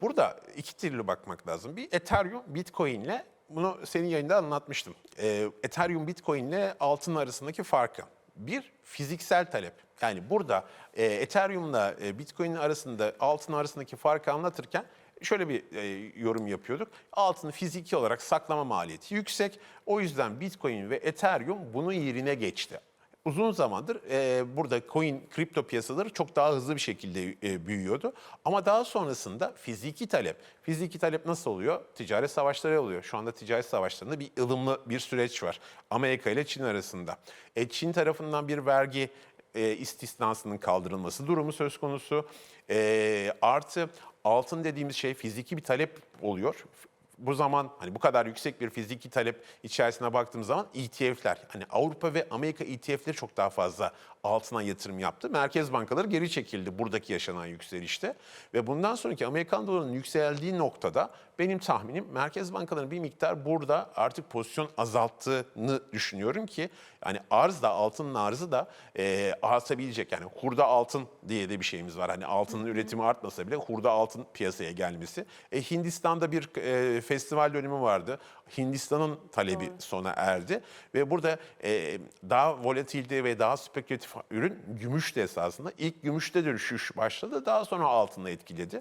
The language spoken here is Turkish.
Burada iki türlü bakmak lazım. Bir Ethereum, Bitcoin ile bunu senin yayında anlatmıştım. Ee, Ethereum, Bitcoin ile altın arasındaki farkı. Bir, fiziksel talep. Yani burada e, Ethereum'la e, Bitcoin arasında, altın arasındaki farkı anlatırken şöyle bir e, yorum yapıyorduk. Altının fiziki olarak saklama maliyeti yüksek. O yüzden Bitcoin ve Ethereum bunun yerine geçti. Uzun zamandır e, burada coin, kripto piyasaları çok daha hızlı bir şekilde e, büyüyordu. Ama daha sonrasında fiziki talep. Fiziki talep nasıl oluyor? Ticaret savaşları oluyor. Şu anda ticaret savaşlarında bir ılımlı bir süreç var. Amerika ile Çin arasında. E, Çin tarafından bir vergi e, istisnasının kaldırılması durumu söz konusu. E, artı altın dediğimiz şey fiziki bir talep oluyor bu zaman hani bu kadar yüksek bir fiziki talep içerisine baktığımız zaman ETF'ler hani Avrupa ve Amerika ETF'leri çok daha fazla altına yatırım yaptı. Merkez bankaları geri çekildi buradaki yaşanan yükselişte ve bundan sonraki Amerikan dolarının yükseldiği noktada benim tahminim merkez bankalarının bir miktar burada artık pozisyon azalttığını düşünüyorum ki yani arz da altının arzı da e, artabilecek. Yani hurda altın diye de bir şeyimiz var. Hani altının üretimi artmasa bile hurda altın piyasaya gelmesi. E, Hindistan'da bir e, festival dönemi vardı. Hindistan'ın talebi sona erdi ve burada e, daha volatilde ve daha spekülatif ürün gümüştü esasında. İlk gümüşte de düşüş başladı. Daha sonra altında etkiledi.